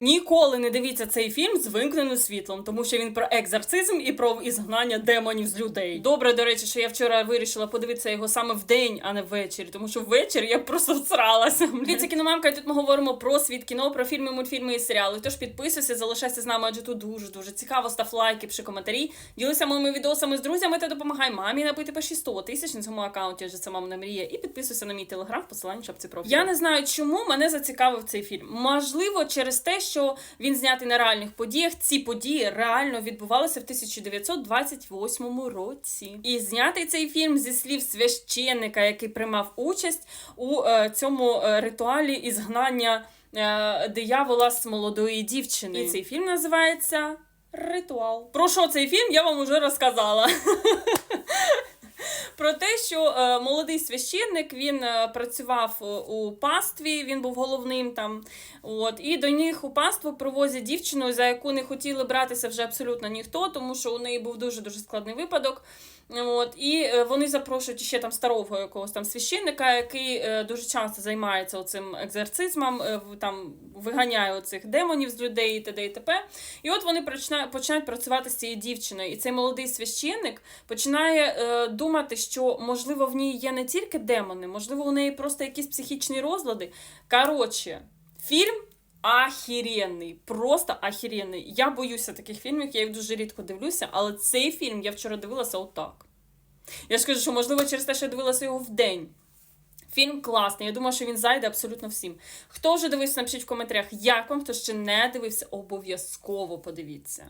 Ніколи не дивіться цей фільм з вимкненим світлом, тому що він про екзорцизм і про ізгнання демонів з людей. Добре, до речі, що я вчора вирішила подивитися його саме в день, а не ввечері, тому що ввечері я просто всралася. Дивіться кіномамка, і тут ми говоримо про світ кіно, про фільми, мультфільми і серіали. Тож підписуйся, залишайся з нами, адже тут дуже дуже цікаво. Став лайки, пиши коментарі, ділися моїми відосами з друзями та допомагай мамі набити по 100 тисяч на цьому аккаунті, адже це мамина мрія. І підписуйся на мій телеграм, посилання шапці профілю. Я не знаю, чому мене зацікавив цей фільм. Можливо, через те, що він знятий на реальних подіях. Ці події реально відбувалися в 1928 році. І знятий цей фільм зі слів священника, який приймав участь у е, цьому е, ритуалі ізгнання е, диявола з молодої дівчини. І цей фільм називається Ритуал. Про що цей фільм я вам уже розказала. Про те, що е, молодий священник він е, працював е, у пастві, він був головним там. От, і до них у паству привозять дівчину, за яку не хотіли братися вже абсолютно ніхто, тому що у неї був дуже дуже складний випадок. От, і вони запрошують ще там старого якогось там священника, який дуже часто займається цим екзорцизмом, там виганяє оцих демонів з людей і т.д. і т.п. І от вони починають, працювати з цією дівчиною. І цей молодий священник починає думати, що можливо в ній є не тільки демони, можливо, у неї просто якісь психічні розлади. Коротше, фільм. Ахіренний, просто ахіренний. Я боюся таких фільмів, я їх дуже рідко дивлюся, але цей фільм я вчора дивилася отак. Я ж кажу, що можливо через те, що я дивилася його в день. Фільм класний. Я думаю, що він зайде абсолютно всім. Хто вже дивився, напишіть в коментарях, як вам, хто ще не дивився, обов'язково подивіться.